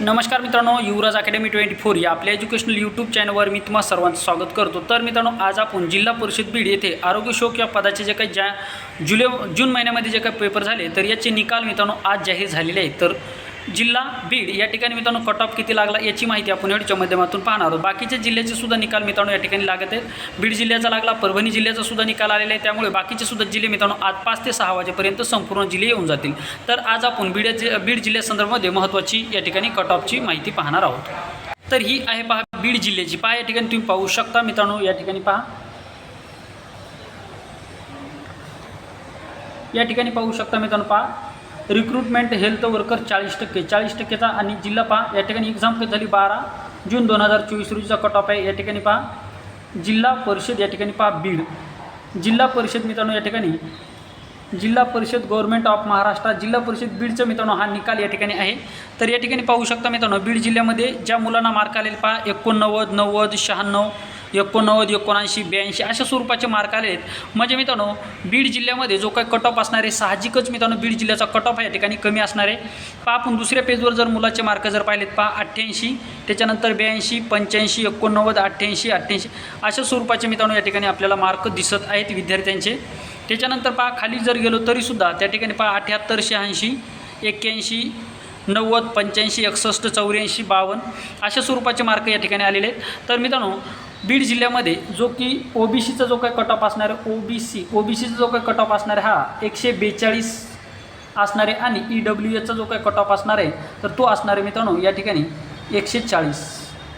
नमस्कार मित्रांनो युवराज academy twenty four या आपल्या एज्युकेशनल यूट्यूब चॅनलवर मी तुम्हा सर्वांचं स्वागत करतो. तर मित्रांनो आज आपण जिल्हा परिषद बीड येथे आरोग्य शोक या पदाचे जे काही ज्या जुलै जून महिन्यामध्ये जे काही पेपर झाले तर याचे निकाल मित्रांनो आज जाहीर झालेले आहेत. तर जिल्हा बीड या ठिकाणी मित्रांनो कट ऑफ किती लागला याची माहिती आपण व्हिडिओच्या माध्यमातून पाहणार आहोत. बाकीच्या जिल्ह्याचे सुद्धा निकाल मित्रांनो या ठिकाणी लागत आहेत. बीड जिल्ह्याचा लागला परभणी जिल्ह्याचा सुद्धा निकाल आलेला आहे. त्यामुळे बाकीचे सुद्धा जिल्हे मित्रांनो आज पाच ते सहा वाजेपर्यंत संपूर्ण जिल्हे येऊन जातील. तर आज आपण बीड बीड जिल्ह्यासंदर्भामध्ये महत्त्वाची या ठिकाणी कट ऑफची माहिती पाहणार आहोत. तर ही आहे पहा बीड जिल्ह्याची. पहा या ठिकाणी तुम्ही पाहू शकता मित्रांनो या ठिकाणी पहा. या ठिकाणी पाहू शकता मित्रांनो पहा. रिक्रुटमेंट हेल्थ वर्कर चाळीस टक्के. चाळीस टक्केचा आणि जिल्हा पहा या ठिकाणी एक्झाम कधी झाली? बारा जून दोन हजार चोवीस रोजीचा कट ऑफ आहे. या ठिकाणी पहा जिल्हा परिषद या ठिकाणी पहा बीड. जिल्हा परिषद मित्रांनो या ठिकाणी. जिल्हा परिषद गव्हर्नमेंट ऑफ महाराष्ट्र जिल्हा परिषद बीडचं मित्रांनो हा निकाल या ठिकाणी आहे. तर या ठिकाणी पाहू शकता मित्रांनो बीड जिल्ह्यामध्ये ज्या मुलांना मार्क आलेले पहा एकोणनव्वद नव्वद शहाण्णव एकोणनव्वद एकोणऐंशी ब्याऐंशी अशा स्वरूपाचे मार्क आले आहेत. म्हणजे मित्रांनो बीड जिल्ह्यामध्ये जो काही कट ऑफ असणार आहे साहजिकच मित्रांनो बीड जिल्ह्याचा कट ऑफ या ठिकाणी कमी असणार. आहे पहा आपण दुसऱ्या पेजवर जर मुलाचे मार्क जर पाहिलेत पहा अठ्ठ्याऐंशी त्याच्यानंतर ब्याऐंशी पंच्याऐंशी एकोणनव्वद अठ्ठ्याऐंशी अठ्ठ्याऐंशी अशा स्वरूपाचे मित्रांनो या ठिकाणी आपल्याला मार्क दिसत आहेत विद्यार्थ्यांचे. त्याच्यानंतर पहा खाली जर गेलो तरीसुद्धा त्या ठिकाणी पहा अठ्ठ्याहत्तर शहाऐंशी एक्क्याऐंशी नव्वद पंच्याऐंशी एकसष्ट चौऱ्याऐंशी बावन्न अशा स्वरूपाचे मार्क या ठिकाणी आलेले आहेत. तर मित्रांनो बीड जिल्ह्यामध्ये जो की ओ बी सीचा जो काही कट ऑफ असणार आहे O B C O B सीचा जो काही कट ऑफ असणार आहे हा एकशे बेचाळीस असणार आहे आणि ई डब्ल्यू एचा जो काही कट ऑफ असणार आहे तर तो असणार आहे मित्रांनो या ठिकाणी एकशे चाळीस.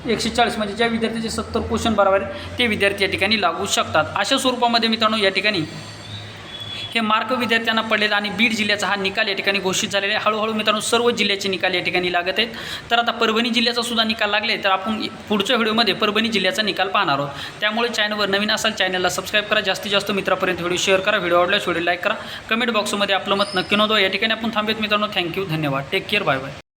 एकशे चाळीस म्हणजे ज्या विद्यार्थ्याचे सत्तर क्वेश्चन बरोबर आहे ते विद्यार्थी या ठिकाणी लागू शकतात. अशा स्वरूपामध्ये मित्रांनो या ठिकाणी हे मार्क विद्यार्थ्यांना पडलेत आणि बीड जिल्ह्याचा हा निकाल या ठिकाणी घोषित झालेला आहे. हळूहळू मित्रांनो सर्व जिल्ह्याचे निकाल या ठिकाणी लागत आहेत. तर आता परभणी जिल्ह्याचा सुद्धा निकाल लागले तर आपण पुढच्या व्हिडिओमध्ये परभणी जिल्ह्याचा निकाल पाहणार आहोत. त्यामुळे चॅनलवर नवीन असाल चॅनलला सबस्क्राईब करा. जास्तीत जास्त मित्रापर्यंत व्हिडिओ शेअर करा. व्हिडिओ आवडल्यास व्हिडिओ लाईक करा. कमेंट बॉक्समध्ये आपलं मत नक्की नोंदवा. या ठिकाणी आपण थांबेत मित्रांनो. थँक्यू धन्यवाद. Take care bye bye